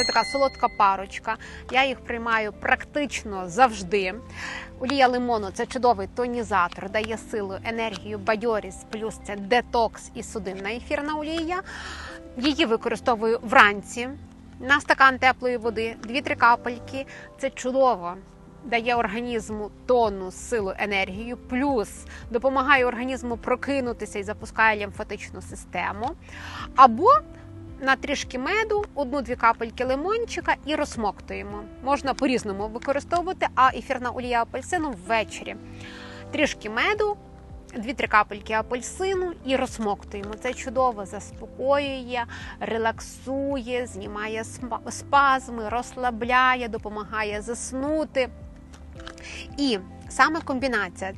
Це така солодка парочка. Я їх приймаю практично завжди. Олія лимону це чудовий тонізатор, дає силу, енергію, бадьорість, плюс це детокс і судинна ефірна олія. Її використовую вранці на стакан теплої води, 2-3 капельки. Це чудово. Дає організму тонус, силу, енергію, плюс допомагає організму прокинутися і запускає лімфатичну систему. Або на трішки меду, одну-дві капельки лимончика і розсмоктуємо. Можна по-різному використовувати, а ефірна олія апельсину ввечері. Трішки меду, 2-3 капельки апельсину і розсмоктуємо. Це чудово заспокоює, релаксує, знімає спазми, розслабляє, допомагає заснути. І саме комбінація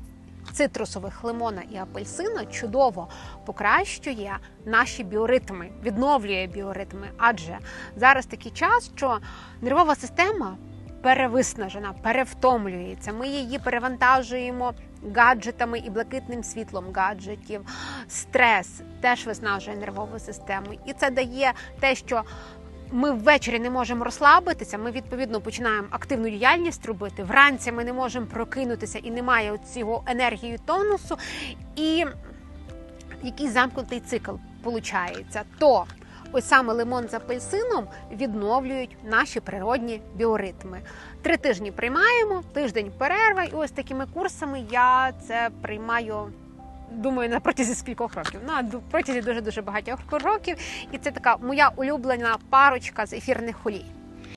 цитрусових лимона і апельсина чудово покращує наші біоритми, відновлює біоритми. Адже зараз такий час, що нервова система перевиснажена, перевтомлюється. Ми її перевантажуємо гаджетами і блакитним світлом гаджетів. Стрес теж виснажує нервову систему, і це дає те, що ми ввечері не можемо розслабитися. Ми відповідно починаємо активну діяльність робити. Вранці ми не можемо прокинутися і немає цього енергії тонусу, і якийсь замкнутий цикл виходить. То ось саме лимон з апельсином відновлюють наші природні біоритми. Три тижні приймаємо, тиждень перерва, і ось такими курсами я це приймаю. Думаю, на протязі скількох років. На ду- протязі дуже дуже багатьох років. І це така моя улюблена парочка з ефірних олій.